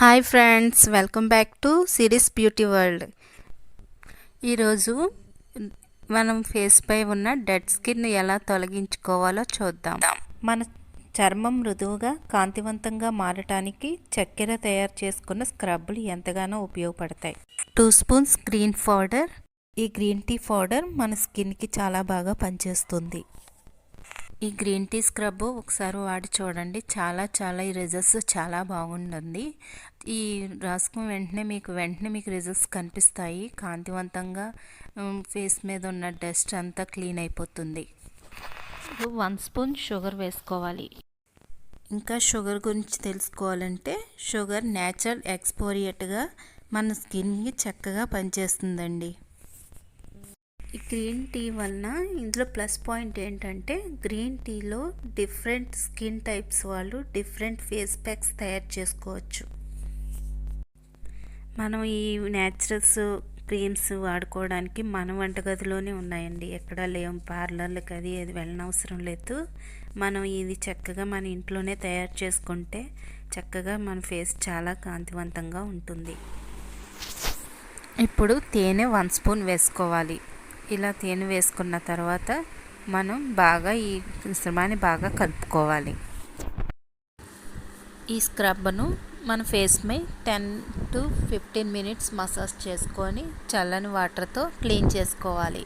Hi friends welcome back to series beauty world. ఈరోజు మనం ఫేస్పై ఉన్న డెడ్ స్కిన్ ఎలా తొలగించుకోవాలో చూద్దాం. మన చర్మం మృదువుగా కాంతివంతంగా మారటానికి చక్కెర తయారు చేసుకున్న స్క్రబ్బులు ఎంతగానో ఉపయోగపడతాయి. టూ స్పూన్స్ గ్రీన్ పౌడర్ ఈ గ్రీన్ టీ పౌడర్ మన స్కిన్కి చాలా బాగా పనిచేస్తుంది. ఈ గ్రీన్ టీ స్క్రబ్ ఒకసారి వాడి చూడండి. చాలా చాలా ఈ రిజల్ట్స్ చాలా బాగుంటుంది. ఈ రాసుకున్న వెంటనే మీకు వెంటనే మీకు రిజల్ట్స్ కనిపిస్తాయి. కాంతివంతంగా ఫేస్ మీద ఉన్న డస్ట్ అంతా క్లీన్ అయిపోతుంది. వన్ స్పూన్ షుగర్ వేసుకోవాలి. ఇంకా షుగర్ గురించి తెలుసుకోవాలంటే షుగర్ న్యాచురల్ ఎక్స్పోరియేట్గా మన స్కిన్కి చక్కగా పనిచేస్తుందండి. ఈ గ్రీన్ టీ వలన ఇందులో ప్లస్ పాయింట్ ఏంటంటే గ్రీన్ టీలో డిఫరెంట్ స్కిన్ టైప్స్ వాళ్ళు డిఫరెంట్ ఫేస్ ప్యాక్స్ తయారు చేసుకోవచ్చు. మనం ఈ న్యాచురల్స్ క్రీమ్స్ వాడుకోవడానికి మన వంటగదిలోనే ఉన్నాయండి. ఎక్కడా లేవు. పార్లర్లకు అది అది వెళ్ళనవసరం లేదు. మనం ఇది చక్కగా మన ఇంట్లోనే తయారు చేసుకుంటే చక్కగా మన ఫేస్ చాలా కాంతివంతంగా ఉంటుంది. ఇప్పుడు తేనె వన్ స్పూన్ వేసుకోవాలి. ఇలా తేనె వేసుకున్న తర్వాత మనం బాగా ఈ మిశ్రమాన్ని బాగా కలుపుకోవాలి. ఈ స్క్రబ్ను మన face pi ten to fifteen minutes massage చేసుకొని చల్లని వాటర్తో క్లీన్ చేసుకోవాలి.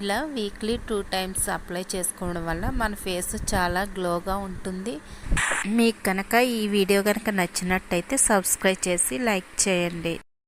ఇలా వీక్లీ టూ టైమ్స్ అప్లై చేసుకోవడం వల్ల మన ఫేస్ చాలా గ్లోగా ఉంటుంది. మీకు కనుక ఈ వీడియో కనుక నచ్చినట్టయితే సబ్స్క్రైబ్ చేసి లైక్ చేయండి.